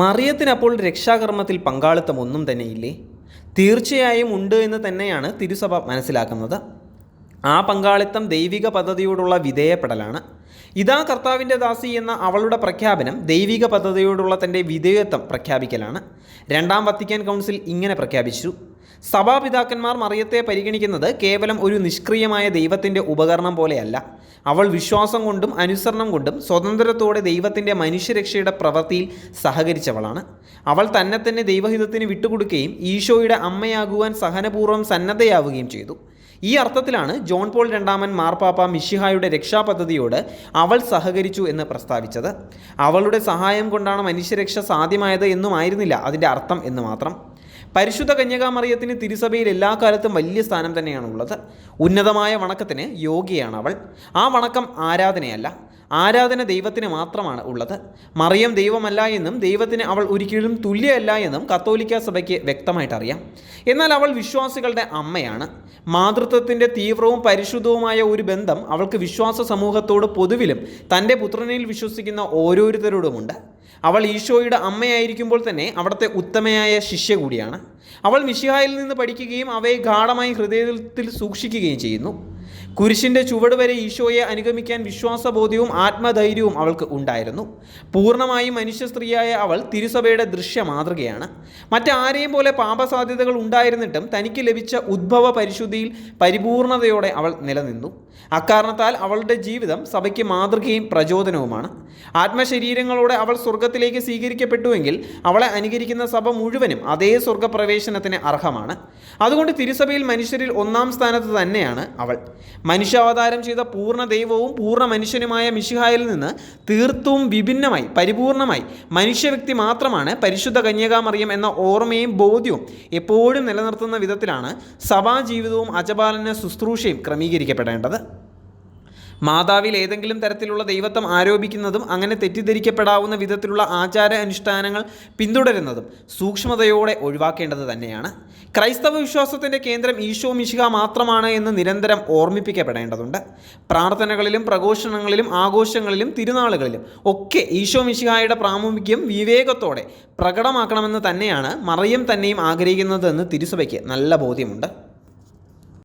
മറിയത്തിനപ്പോൾ രക്ഷാകർമ്മത്തിൽ പങ്കാളിത്തം ഒന്നും തന്നെയില്ലേ? തീർച്ചയായും ഉണ്ട് എന്ന് തന്നെയാണ് തിരുസഭ മനസ്സിലാക്കുന്നത്. ആ പങ്കാളിത്തം ദൈവിക പദ്ധതിയോടുള്ള വിധേയപ്പെടലാണ്. ഇതാ കർത്താവിന്റെ ദാസി എന്ന അവളുടെ പ്രഖ്യാപനം ദൈവിക പദ്ധതിയോടുള്ള തന്റെ വിധേയത്വം പ്രഖ്യാപിക്കലാണ്. രണ്ടാം വത്തിക്കാൻ കൗൺസിൽ ഇങ്ങനെ പ്രഖ്യാപിച്ചു. സഭാപിതാക്കന്മാർ മറിയത്തെ പരിഗണിക്കുന്നത് കേവലം ഒരു നിഷ്ക്രിയമായ ദൈവത്തിന്റെ ഉപകരണം പോലെയല്ല. അവൾ വിശ്വാസം കൊണ്ടും അനുസരണം കൊണ്ടും സ്വതന്ത്രത്തോടെ ദൈവത്തിന്റെ മനുഷ്യരക്ഷയുടെ പ്രവൃത്തിയിൽ സഹകരിച്ചവളാണ്. അവൾ തന്നെ തന്നെ ദൈവഹിതത്തിന് വിട്ടുകൊടുക്കുകയും ഈശോയുടെ അമ്മയാകുവാൻ സഹനപൂർവം സന്നദ്ധയാവുകയും ചെയ്തു. ഈ അർത്ഥത്തിലാണ് ജോൺ പോൾ രണ്ടാമൻ മാർപ്പാപ്പ മിഷിഹായുടെ രക്ഷാപദ്ധതിയോട് അവൾ സഹകരിച്ചു എന്ന് പ്രസ്താവിച്ചത്. അവളുടെ സഹായം കൊണ്ടാണ് മനുഷ്യരക്ഷ സാധ്യമായത് എന്നുമായിരുന്നില്ല അതിന്റെ അർത്ഥം എന്ന് മാത്രം. പരിശുദ്ധ കന്യകാമറിയത്തിന് തിരുസഭയിൽ എല്ലാ കാലത്തും വലിയ സ്ഥാനം തന്നെയാണ് ഉള്ളത് ഉന്നതമായ വണക്കത്തിന് യോഗ്യയാണ് അവൾ. ആ വണക്കം ആരാധനയല്ല. ആരാധന ദൈവത്തിന് മാത്രമാണ് ഉള്ളത്. മറിയം ദൈവമല്ല എന്നും ദൈവത്തിന് അവൾ ഒരിക്കലും തുല്യമല്ല എന്നും കത്തോലിക്ക സഭയ്ക്ക് വ്യക്തമായിട്ട് അറിയാം എന്നാൽ അവൾ വിശ്വാസികളുടെ അമ്മയാണ്. മാതൃത്വത്തിന്റെ തീവ്രവും പരിശുദ്ധവുമായ ഒരു ബന്ധം അവൾക്ക് വിശ്വാസ സമൂഹത്തോട് പൊതുവിലും തന്റെ പുത്രനിൽ വിശ്വസിക്കുന്ന ഓരോരുത്തരോടുമുണ്ട്. അവൾ ഈശോയുടെ അമ്മയായിരിക്കുമ്പോൾ തന്നെ അവിടുത്തെ ഉത്തമയായ ശിഷ്യ കൂടിയാണ്. അവൾ മിഷിഹായിൽ നിന്ന് പഠിക്കുകയും അവയെ ഗാഠമായി ഹൃദയത്തിൽ സൂക്ഷിക്കുകയും ചെയ്യുന്നു. കുരിശിന്റെ ചുവട് വരെ ഈശോയെ അനുഗമിക്കാൻ വിശ്വാസബോധ്യവും ആത്മധൈര്യവും അവൾക്ക് ഉണ്ടായിരുന്നു. പൂർണമായും മനുഷ്യ സ്ത്രീയായ അവൾ തിരുസഭയുടെ ദൃശ്യ മാതൃകയാണ്. മറ്റാരെയും പോലെ പാപസാധ്യതകൾ ഉണ്ടായിരുന്നിട്ടും തനിക്ക് ലഭിച്ച ഉദ്ഭവ പരിശുദ്ധിയിൽ പരിപൂർണതയോടെ അവൾ നിലനിന്നു. അക്കാരണത്താൽ അവളുടെ ജീവിതം സഭയ്ക്ക് മാതൃകയും പ്രചോദനവുമാണ്. ആത്മശരീരങ്ങളോടെ അവൾ സ്വർഗത്തിലേക്ക് സ്വീകരിക്കപ്പെട്ടുവെങ്കിൽ അവളെ അനുകരിക്കുന്ന സഭ മുഴുവനും അതേ സ്വർഗപ്രവേശനത്തിന് അർഹമാണ്. അതുകൊണ്ട് തിരുസഭയിൽ മനുഷ്യരിൽ ഒന്നാം സ്ഥാനത്ത് തന്നെയാണ് അവൾ. മനുഷ്യാവതാരം ചെയ്ത പൂർണ ദൈവവും പൂർണ മനുഷ്യനുമായ മിശിഹായിൽ നിന്ന് തീർത്തും വിഭിന്നമായി പരിപൂർണമായി മനുഷ്യ വ്യക്തി മാത്രമാണ് പരിശുദ്ധ കന്യകാമറിയം എന്ന ഓർമ്മയും ബോധ്യവും എപ്പോഴും നിലനിർത്തുന്ന വിധത്തിലാണ് സഭാജീവിതവും അജപാലന ശുശ്രൂഷയും ക്രമീകരിക്കപ്പെടേണ്ടത്. മാതാവിൽ ഏതെങ്കിലും തരത്തിലുള്ള ദൈവത്വം ആരോപിക്കുന്നതും അങ്ങനെ തെറ്റിദ്ധരിക്കപ്പെടാവുന്ന വിധത്തിലുള്ള ആചാര അനുഷ്ഠാനങ്ങൾ പിന്തുടരുന്നതും സൂക്ഷ്മതയോടെ ഒഴിവാക്കേണ്ടത് തന്നെയാണ്. ക്രൈസ്തവ വിശ്വാസത്തിന്റെ കേന്ദ്രം ഈശോ മിശിക മാത്രമാണ് എന്ന് നിരന്തരം ഓർമ്മിപ്പിക്കപ്പെടേണ്ടതുണ്ട്. പ്രാർത്ഥനകളിലും പ്രഘോഷണങ്ങളിലും ആഘോഷങ്ങളിലും തിരുനാളുകളിലും ഒക്കെ ഈശോ മിശിഹായുടെ പ്രാമുഖ്യം വിവേകത്തോടെ പ്രകടമാക്കണമെന്ന് തന്നെയാണ് മറിയം തന്നെയും ആഗ്രഹിക്കുന്നതെന്ന് തിരുസഭയ്ക്ക് നല്ല ബോധ്യമുണ്ട്.